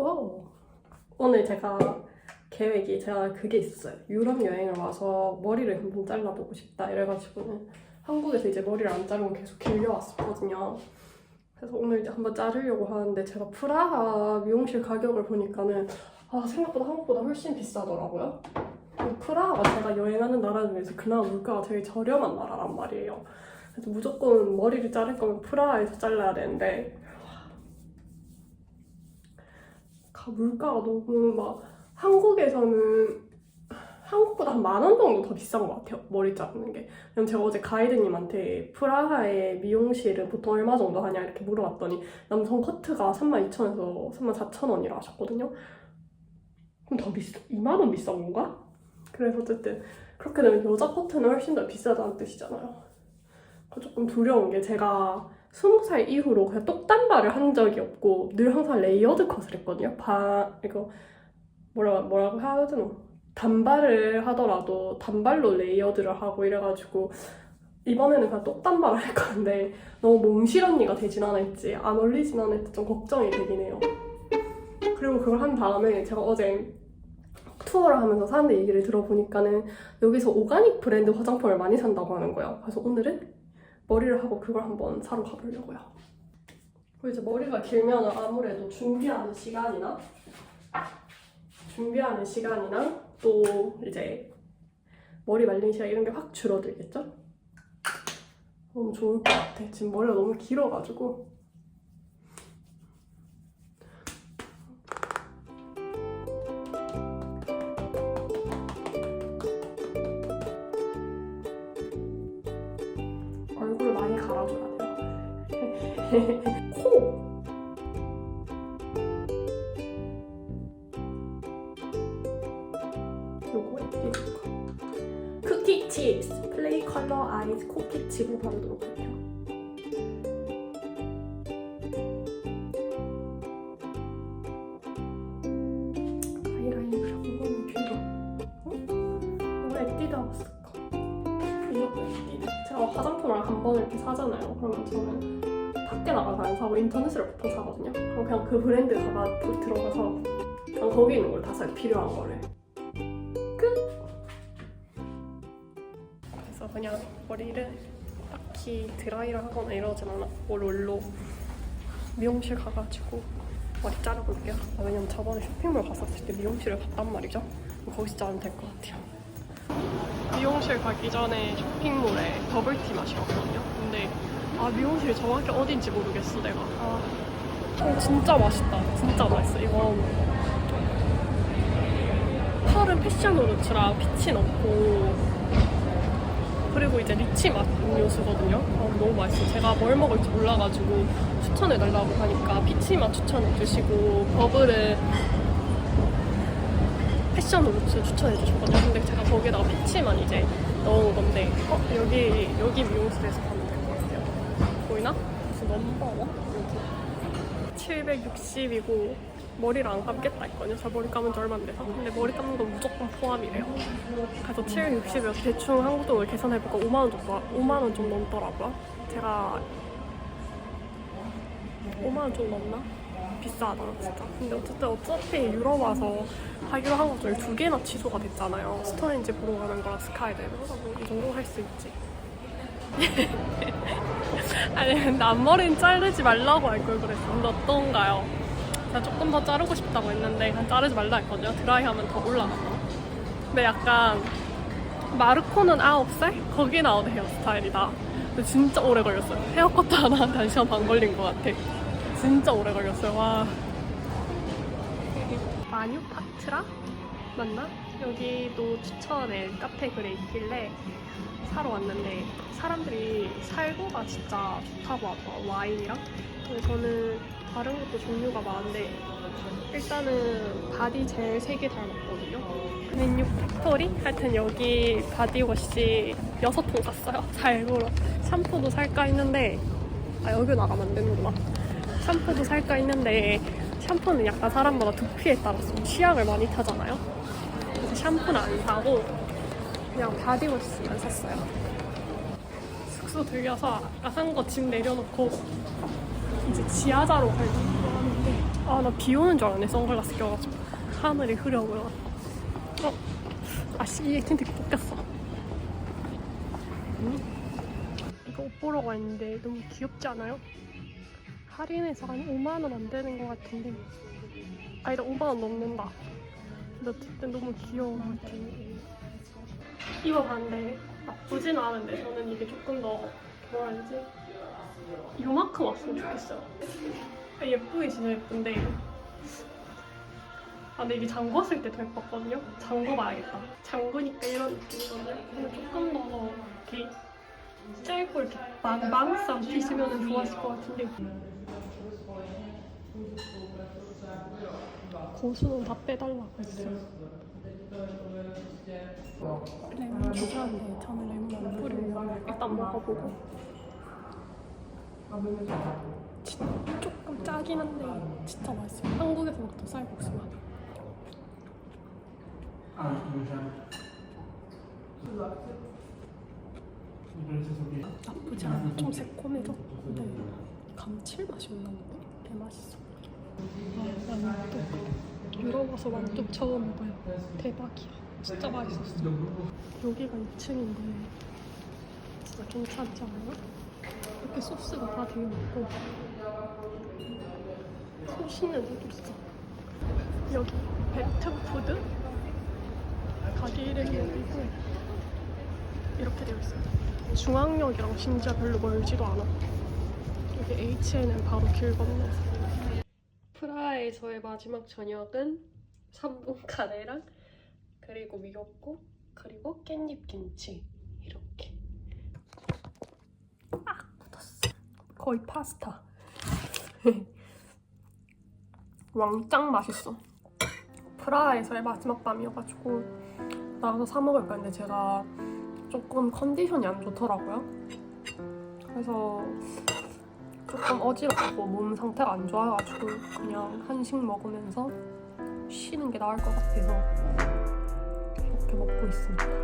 오. 오늘 제가 계획이 제가 그게 있었어요. 유럽 여행을 와서 머리를 한번 잘라보고 싶다 이래가지고는 한국에서 이제 머리를 안 자르고 계속 길려왔었거든요. 그래서 오늘 이제 한번 자르려고 하는데 제가 프라하 미용실 가격을 보니까는 아 생각보다 한국보다 훨씬 비싸더라고요. 프라하가 제가 여행하는 나라 중에서 그나마 물가가 되게 저렴한 나라란 말이에요. 그래서 무조건 머리를 자를 거면 프라하에서 잘라야 되는데 가- 물가가 너무 막 한국에서는 한국보다 한 만 원 정도 더 비싼 것 같아요 머리 자르는 게. 왜냐면 제가 어제 가이드님한테 프라하의 미용실은 보통 얼마 정도 하냐 이렇게 물어봤더니 남성 커트가 32,000원에서 34,000원이라 하셨거든요. 그럼 더 비싸 2만 원 비싼 건가? 그래서 어쨌든 그렇게 되면 여자 커트는 훨씬 더 비싸다는 뜻이잖아요. 그 조금 두려운 게 제가 스무 살 이후로 그냥 똑단발을 한 적이 없고 늘 항상 레이어드 컷을 했거든요. 바 이거 뭐라 뭐라고 해야 되나 단발을 하더라도 단발로 레이어드를 하고 이래가지고 이번에는 그냥 똑단발을 할 건데 너무 몽실 언니가 되진 않을지 안 어울리진 않을지 좀 걱정이 되긴 해요. 그리고 그걸 한 다음에 제가 어제 투어를 하면서 사람들 얘기를 들어보니까는 여기서 오가닉 브랜드 화장품을 많이 산다고 하는 거예요. 그래서 오늘은 머리를 하고 그걸 한번 사러 가보려고요. 그리고 이제 머리가 길면 아무래도 준비하는 시간이나 준비하는 시간이나 또 이제 머리 말리는 시간 이런 게 확 줄어들겠죠? 너무 좋을 것 같아. 지금 머리가 너무 길어가지고. 코! 쿠키 칩스 플레이 컬러 아이즈 쿠키 칩을 바르도록 할게요. 어? 화장품을 한 번 이렇게 사잖아요. 그러면 저는 밖에 나가서 안 사고 인터넷으로 보통 사거든요. 그럼 그냥 그 브랜드 가가 들어가서 그냥 거기 있는 걸 다 사요. 필요한 거를. 끝! 그래서 그냥 머리를 딱히 드라이를 하거나 이러진 않았고 롤로 미용실 가가지고 머리. 아, 왜냐면 저번에 쇼핑몰 갔었을 때 미용실을 갔단 말이죠. 거기서 자르면 될 것 같아요. 미용실 가기 전에 쇼핑몰에 버블티 마셨거든요. 근데 아 미용실 정확히 어딘지 모르겠어 내가. 아 어, 진짜 맛있다. 진짜 맛있어. 이거 펄은 패션으로츠라 피치 넣고 그리고 이제 리치 맛 음료수거든요. 아, 너무 맛있어. 제가 뭘 먹을지 몰라가지고 추천해달라고 하니까 피치 맛 추천해주시고 버블은 패션 루츠 추천해 주셨거든요. 근데 제가 거기다가 피치만 이제 넣은 건데, 어? 여기, 여기 미용실에서. 보이나? 무슨 넘버원? 여기. 760이고, 머리를 안 감겠다 했거든요. 저 머리 감은 지 얼마 안 돼서. 근데 머리 감는 건 무조건 포함이래요. 그래서 760이어서 대충 한국 돈을 계산해보니까 5만 원 정도, 5만 원 좀 넘더라고요. 제가 5만 원 좀 넘나? 비싸다 진짜 근데 어쨌든 어차피 유럽 와서 하기로 한것 중에 두 개나 취소가 됐잖아요 스토렌지 보러 가는 거랑 스카이다이브 그래서 뭐이 정도 할 수 있지 아니 근데 앞머리는 자르지 말라고 할 걸 그랬어 근데 어떤가요? 제가 조금 더 자르고 싶다고 했는데 그냥 자르지 말라 했거든요 드라이 하면 더 올라가서 근데 약간 마르코는 9살? 거기 나오는 헤어스타일이다 근데 진짜 오래 걸렸어요 헤어컷도 하나 한 1시간 반 걸린 것 같아 진짜 오래 걸렸어요. 와. 마뉴파트라? 맞나? 여기도 추천에 카페 글에 있길래 사러 왔는데 사람들이 살구가 진짜 좋다고 하더라고요. 와인이랑. 근데 저는 다른 것도 종류가 많은데 일단은 바디 젤 3개 닮았거든요. 맨유 팩토리? 하여튼 여기 바디워시 6통 샀어요. 살구로. 샴푸도 살까 했는데 아 여기 나가면 안 되는구나. 샴푸도 살까 했는데 샴푸는 약간 사람마다 두피에 따라서 좀 취향을 많이 타잖아요. 그래서 샴푸는 안 사고 그냥 바디워시만 샀어요. 숙소 들려서 산거짐 내려놓고 이제 지하자로 가려고 하는데 아 나 비 오는 줄 알았네 선글라스 껴가지고 하늘이 흐려 보여 어? 아씨 이 틴트 뽑혔어 이거 옷 보러 갔는데 너무 귀엽지 않아요? 할인해서 한 5만 원 안 되는 것 같은데 아니다 5만 원 넘는다 근데 어쨌든 너무 귀여워 입어봤는데 나쁘진 않은데 저는 이게 조금 더 뭐라 해야 되지? 요만큼 왔으면 좋겠어요. 아, 예쁘게 진짜 예쁜데. 아 근데 이게 잠궜을 때 더 예뻤거든요? 잠궈봐야겠다. 잠그니까 이런 느낌이거든요 조금 더 이렇게 짧고 이렇게 망, 망쌈 피시면 좋았을 것 같은데. 고수는 다 빼달라고 했어요 레몬 주자인데 저는 레몬 안 뿌리고 일단 먹어보고 진짜 조금 짜긴 한데 진짜 맛있어요 한국에서 먹던 쌀국수 맛 나쁘지 않아 좀 새콤해져 근데 감칠맛이 올라오는데 개 맛있어 아 완뚝 유럽 와서 완뚝 처음 먹어요. 대박이야. 진짜 맛있었어. 여기가 2층인데 진짜 괜찮지 않아요? 이렇게 소스가 다 되어 있고 소시는 여기 있어. 여기 베트푸드? 가게 이름이 여기고 이렇게 되어 있어요. 중앙역이랑 진짜 별로 멀지도 않아. 여기 H&M 바로 길 건너서 프라하에서의 마지막 저녁은 3분 카레랑 그리고 미역국 그리고 깻잎 김치. 이렇게. 아 묻었어. 거의 파스타. 왕짱 맛있어. 프라하에서의 마지막 밤이어가지고 나가서 사 먹을까 했는데 제가 조금 컨디션이 안 좋더라고요. 그래서 조금 어지럽고 몸 상태가 안 좋아가지고 그냥 한식 먹으면서 쉬는 게 나을 것 같아서 이렇게 먹고 있습니다